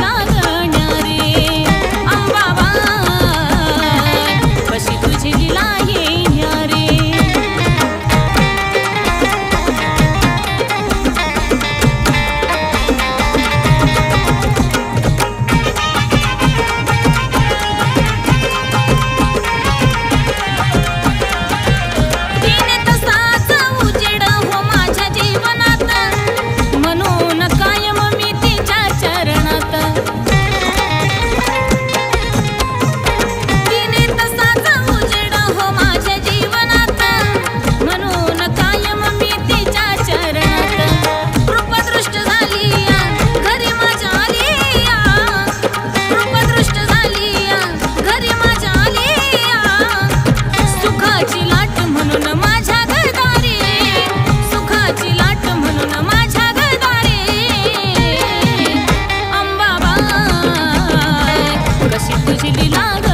நான் పొదిలిలాగా